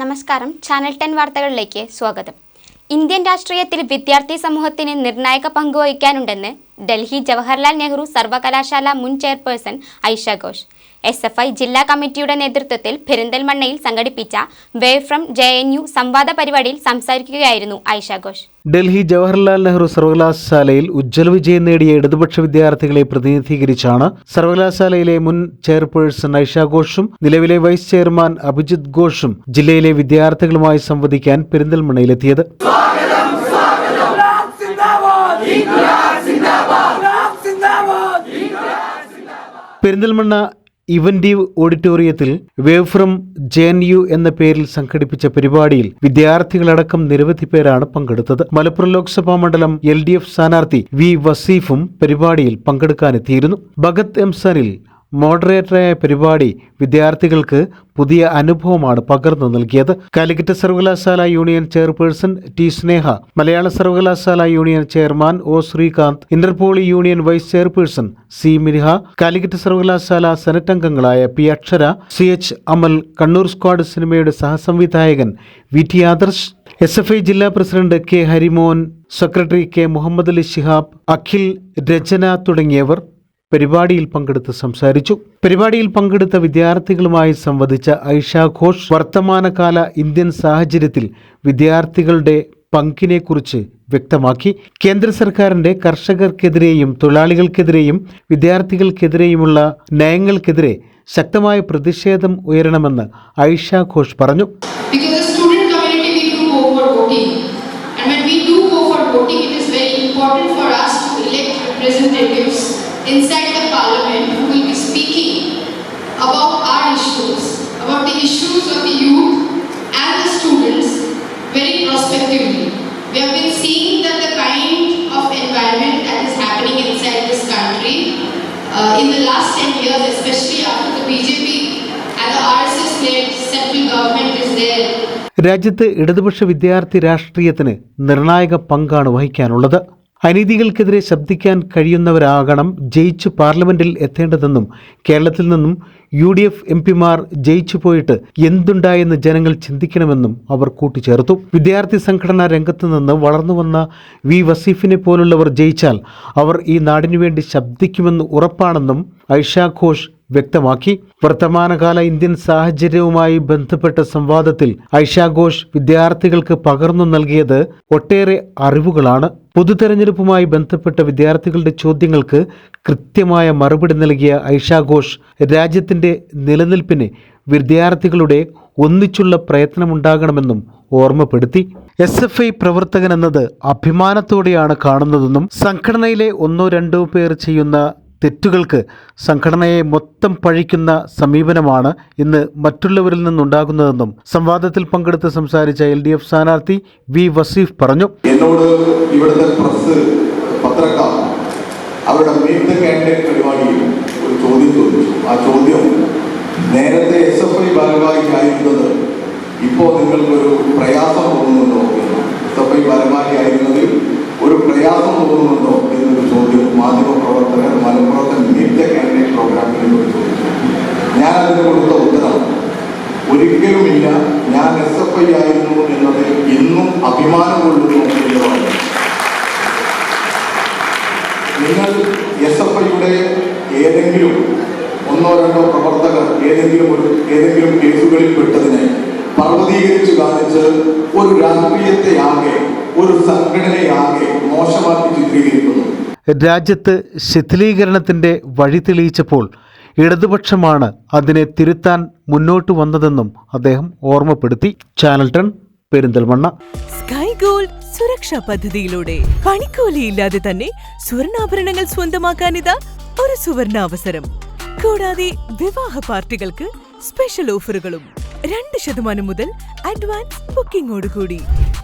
നമസ്കാരം. Channel ten വാർത്തകളിലേക്ക് സ്വാഗതം. ഇന്ത്യൻ രാഷ്ട്രീയത്തിൽ വിദ്യാർത്ഥി സമൂഹത്തിന് നിർണായക പങ്കുവഹിക്കാനുണ്ടെന്ന് ഡൽഹി ജവഹർലാൽ നെഹ്റു സർവകലാശാല മുൻ chairperson Aishe Ghosh. S F I ജില്ലാ കമ്മിറ്റിയുടെ നേതൃത്വത്തിൽ പെരിന്തൽമണ്ണയിൽ സംഘടിപ്പിച്ച wave from J N U സംവാദ പരിപാടിയിൽ സംസാരിക്കുകയായിരുന്നു ഐഷ ഘോഷ്. ഡൽഹി ജവഹർലാൽ നെഹ്റു സർവകലാശാലയിൽ ഉജ്ജ്വല വിജയം നേടിയ ഇടതുപക്ഷ വിദ്യാർത്ഥികളെ പ്രതിനിധീകരിച്ചാണ് സർവകലാശാലയിലെ മുൻ ചെയർപേഴ്സൺ ഐഷ ഘോഷും നിലവിലെ വൈസ് ചെയർമാൻ അഭിജിത് ഘോഷും ജില്ലയിലെ വിദ്യാർത്ഥികളുമായി സംവദിക്കാൻ പെരിന്തൽമണ്ണയിലെത്തിയത്. പെരിന്തൽമണ്ണ ഇവന്റീവ് ഓഡിറ്റോറിയത്തിൽ wave from J N U എന്ന പേരിൽ സംഘടിപ്പിച്ച പരിപാടിയിൽ വിദ്യാർത്ഥികളടക്കം നിരവധി പേരാണ് പങ്കെടുത്തത്. മലപ്പുറം ലോക്സഭാ മണ്ഡലം എൽ ഡി എഫ് സ്ഥാനാർത്ഥി വി വസീഫും പരിപാടിയിൽ പങ്കെടുക്കാനെത്തിയിരുന്നു. ഭഗത് എംസനിൽ മോഡറേറ്ററായ പരിപാടി വിദ്യാർത്ഥികൾക്ക് പുതിയ അനുഭവമാണ് പകർന്നു നൽകിയത്. കാലിക്കറ്റ് സർവകലാശാല union chairperson T Sneha Malayala സർവകലാശാല union chairman O Srikanth interpoly union vice chairperson C Mirha Calicut സർവകലാശാല സെനറ്റ് അംഗങ്ങളായ P Akshara C H Amal Kannur squad സിനിമയുടെ സഹസംവിധായകൻ V T Adarsh S F I ജില്ലാ president K Harimon secretary K Muhammad Ali Shihab Akhil Rachana തുടങ്ങിയവർ പരിപാടിയിൽ പങ്കെടുത്ത് സംസാരിച്ചു. പരിപാടിയിൽ പങ്കെടുത്ത വിദ്യാർത്ഥികളുമായി സംവദിച്ച ഐഷ ഘോഷ് വർത്തമാനകാല ഇന്ത്യൻ സാഹചര്യത്തിൽ വിദ്യാർത്ഥികളുടെ പങ്കിനെക്കുറിച്ച് വ്യക്തമാക്കി. കേന്ദ്ര സർക്കാരിന്റെ കർഷകർക്കെതിരെയും തൊഴിലാളികൾക്കെതിരെയും വിദ്യാർത്ഥികൾക്കെതിരെയുമുള്ള നയങ്ങൾക്കെതിരെ ശക്തമായ പ്രതിഷേധം ഉയരണമെന്ന് ഐഷ ഘോഷ് പറഞ്ഞു. Representatives inside the parliament who will be speaking about our issues, about the issues of the youth and the students very prospectively. We have been seeing that the kind of environment that is happening inside this country uh, in the last 10 years, especially after the BJP and the RSS-led central government is there, രാജ്യത്ത് ഇടതുപക്ഷ വിദ്യാർത്ഥി രാഷ്ട്രീയത്തിന് നിർണായക പങ്കാണ് വഹിക്കാനുള്ളത് അനീതികൾക്കെതിരെ ശബ്ദിക്കാൻ കഴിയുന്നവരാകണം ജയിച്ചു പാർലമെന്റിൽ എത്തേണ്ടതെന്നും കേരളത്തിൽ നിന്നും യു ഡി എഫ് എം പിമാർ ജയിച്ചു പോയിട്ട് എന്തുണ്ടായെന്ന് ജനങ്ങൾ ചിന്തിക്കണമെന്നും അവർ കൂട്ടിച്ചേർത്തു. വിദ്യാർത്ഥി സംഘടനാ രംഗത്ത് നിന്ന് വളർന്നുവന്ന വി. വസീഫിനെ പോലുള്ളവർ ജയിച്ചാൽ അവർ ഈ നാടിനു വേണ്ടി ശബ്ദിക്കുമെന്ന് ഉറപ്പാണെന്നും ഐഷ ഘോഷ് വ്യക്തമാക്കി. വർത്തമാനകാല ഇന്ത്യൻ സാഹചര്യവുമായി ബന്ധപ്പെട്ട സംവാദത്തിൽ ഐഷാഘോഷ് വിദ്യാർത്ഥികൾക്ക് പകർന്നു നൽകിയത് ഒട്ടേറെ അറിവുകളാണ്. പൊതുതെരഞ്ഞെടുപ്പുമായി ബന്ധപ്പെട്ട വിദ്യാർത്ഥികളുടെ ചോദ്യങ്ങൾക്ക് കൃത്യമായ മറുപടി നൽകിയ ഐഷാഘോഷ് രാജ്യത്തിന്റെ നിലനിൽപ്പിന് വിദ്യാർത്ഥികളുടെ ഒന്നിച്ചുള്ള പ്രയത്നമുണ്ടാകണമെന്നും ഓർമ്മപ്പെടുത്തി. എസ് എഫ് ഐ പ്രവർത്തകൻ എന്നത് അഭിമാനത്തോടെയാണ് കാണുന്നതെന്നും സംഘടനയിലെ ഒന്നോ രണ്ടോ പേർ ചെയ്യുന്ന തെറ്റുകൾക്ക് സംഘടനയെ മൊത്തം പഴിക്കുന്ന സമീപനമാണ് ഇന്ന് മറ്റുള്ളവരിൽ നിന്നുണ്ടാകുന്നതെന്നും സംവാദത്തിൽ പങ്കെടുത്ത് സംസാരിച്ച എൽ ഡി എഫ് സ്ഥാനാർത്ഥി വി വസീഫ് പറഞ്ഞു. എന്നോട് ഇവിടുത്തെ പ്രസ് പത്രക്കാർ അവരുടെ മീറ്റ് കാൻഡിഡേറ്റ് പരിപാടിയിൽ ഒരു ചോദ്യം ചോദിച്ചു. ആ ചോദ്യം നേരത്തെ എസ് എഫ് ഐ ഭാരവാഹിയായിരുന്നത് ഇപ്പോൾ നിങ്ങൾക്കൊരു പ്രയാസം തോന്നുന്നുണ്ടോ എന്ന്? എസ് എഫ് ഐ ഭാരവാഹിയായിരുന്നതിൽ ഒരു പ്രയാസം തോന്നുന്നുണ്ടോ എന്നൊരു ചോദ്യം മാധ്യമ പ്രവർത്തകർ മലപ്പുറത്തെ മീറ്റ് കാൻഡിഡേറ്റ് പ്രോഗ്രാമിൽ എന്നോട് ചോദിച്ചു ഞാൻ അതിന് കൊടുത്ത ഉത്തരം ഒരിക്കലുമില്ല ഞാൻ എസ് എഫ് ഐ ആയിരുന്നു എന്നത് ഇന്നും അഭിമാനം കൊള്ളുന്നു എന്നതാണ് നിങ്ങൾ എസ് എഫ് ഐയുടെ ഏതെങ്കിലും ഒന്നോ രണ്ടോ പ്രവർത്തകർ ഏതെങ്കിലും ഒരു ഏതെങ്കിലും കേസുകളിൽ പെട്ടതിനെ പർവതീകരിച്ച് കാണിച്ച് ഒരു രാഷ്ട്രീയത്തെ ആകെ ഒരു സംഘടനയാകെ മോശമാക്കി ചിത്രീകരിക്കുന്നു. രാജ്യത്ത് ശിഥിലീകരണത്തിന്റെ വഴി തെളിയിച്ചപ്പോൾ ഇടതുപക്ഷമാണ് അതിനെ തിരുത്താൻ മുന്നോട്ട് വന്നതെന്നും അദ്ദേഹം ഓർമ്മപ്പെടുത്തി. ചാനൽ ടൺ പെരിന്തൽമണ്ണ. സ്കൈ ഗോൾഡ് സുരക്ഷാ പദ്ധതിയിലൂടെ പണിക്കൂലിയില്ലാതെ തന്നെ സ്വർണാഭരണങ്ങൾ സ്വന്തമാക്കാനിതാ ഒരു സുവർണ അവസരം കൂടാതെ വിവാഹ പാർട്ടികൾക്ക് സ്പെഷ്യൽ ഓഫറുകളും രണ്ട് ശതമാനം മുതൽ അഡ്വാൻസ് ബുക്കിംഗോടുകൂടി